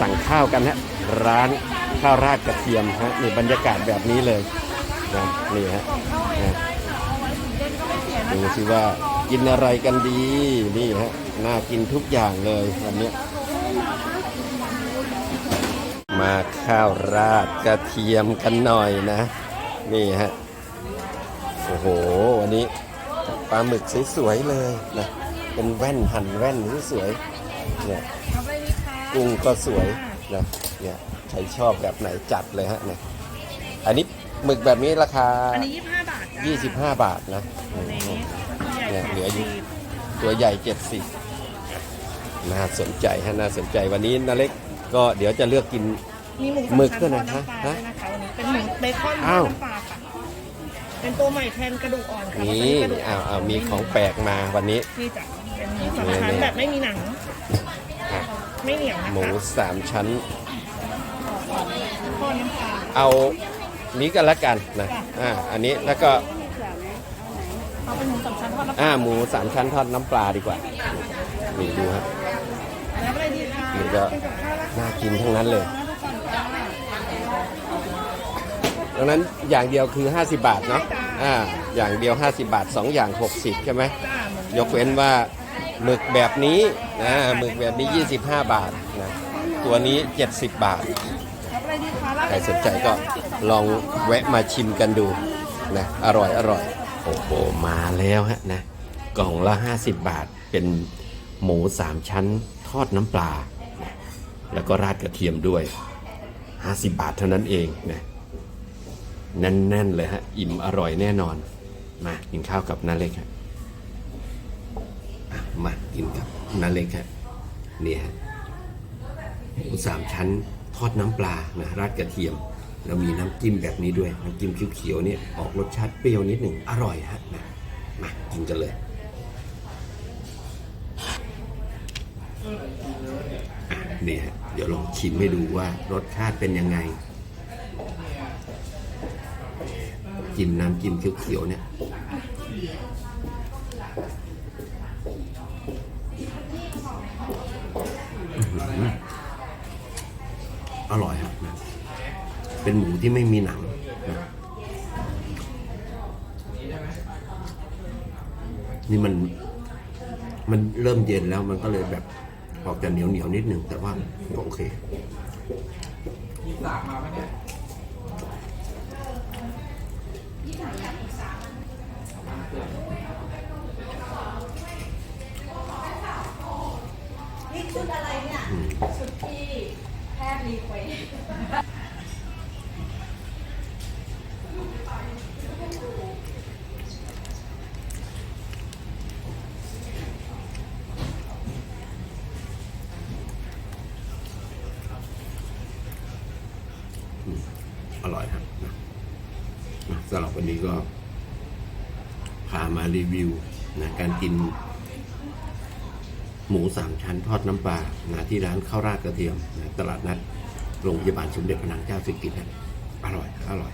สั่งข้าวกันฮะร้านข้าวราดกระเทียมฮะนี่บรรยากาศแบบนี้เลยนะนี่ฮะดูสิว่ากินอะไรกันดีนี่ฮะน่ากินทุกอย่างเลยวันนี้มาข้าวราดกระเทียมกันหน่อยนะ นี่ฮะโอ้โหวันนี้ปลาหมึกสวยๆเลยนะเป็นแว่นหั่นแว่นสวยๆเนี่ย กุ้งก็สวยนะเนี่ยใครชอบแบบไหนจัดเลยฮะเนี่ยอันนี้หมึกแบบนี้ราคา อันนี้25บาทจ้า25 บาทนะอือันมนี้เนี่ยใหญ่เหลืออยู่สิบตัวใหญ่ 70 น่าสนใจฮะน่าสนใจวันนี้นาเล็กก็เดี๋ยวจะเลือกกิน มีหมูหมึกสาด้วยนะชั้ทอดน้ำปลาฮะด้วยนะคะวันนี้เป็นหมูเบคอนทอ้าอวดน้ำปลาค่ะเป็นตัวใหม่แทนกระดูกอ่อนค่ะนี่แล้วก็กระดูกอ้าวอ้าวนมีของแปลกมาวันนี้ นี่จ้ะเป็นหมูสามชั้นนี่ๆแบบไม่มีหนังอะ ไม่เหนียวนะคะหมูสามชั้นทอดน้ำปลาเอานี้กันละกันนะอ่าอันนี้แล้วก็เอาเป็นหมูสามชั้นทอดน้ำปลาอ่าหมูสามชั้นทอดน้ำปลาดีกว่านี่ดูฮะแล้วอะไรดีคะนี่ก็เป็นกับข้าวราดน่ากินทั้งนั้นเลยทุกคนจ้าดังนั้นอย่างเดียวคือ 50 บาทเนาะอ่าอย่างเดียว 50 บาท 2 อย่าง 60 ใช่ไหมจ้าเหมือนยกเว้นว่า หมึกแบบนี้นะหมึกแบบนี้ 25 บาทนะตัวนี้ 70 บาทรับาดใครสนใจก็ลองแวะมาชิมกันดูนะอร่อยอร่อยโอ้โหมาแล้วฮะนะกล่องละ 50 บาทเป็นหมู 3 ชั้นทอดน้ำปลานะแล้วก็ราดกระเทียมด้วย 50 บาทเท่านั้นเองนะแน่นๆเลยฮะ อิ่มอร่อยแน่นอน มากินข้าวกับน้าเล็กฮะ มากินกับนาเล็กฮะเนี่ยฮะสามชั้นทอดน้ำปลานะราดกระเทียม แล้วมีน้ำจิ้มแบบนี้ด้วย น้ำจิ้มเขียวๆเนี่ยออกรสชาติเปรี้ยวนิดหนึ่งอร่อยฮะนะมากินกันเลยอะนี่ฮะเดี๋ยวลองชิมให้ดูว่ารสชาติเป็นยังไง จิ้มน้ำจิ้มเขียวๆเนี่ย อร่อยครับนะเป็นหมูที่ไม่มีหนังนะนี่มัน มันเริ่มเย็นแล้วมันก็เลยแบบออกจะเหนียวเหนียวๆนิดหนึ่งแต่ว่าก็โอเคนี่ชุดอะไรเนี่ยชุดที่แพทย์รีเควสอร่อยครับนะสำหรับวันนี้ก็ พามารีวิวนะการกิน หมูสามชั้นทอดน้ำปลานะที่ร้านข้าวราดกระเทียมนะตลาดนัดโรงพยาบาลสมเด็จพระนางเจ้าสิริกิติ์นะอร่อย อร่อย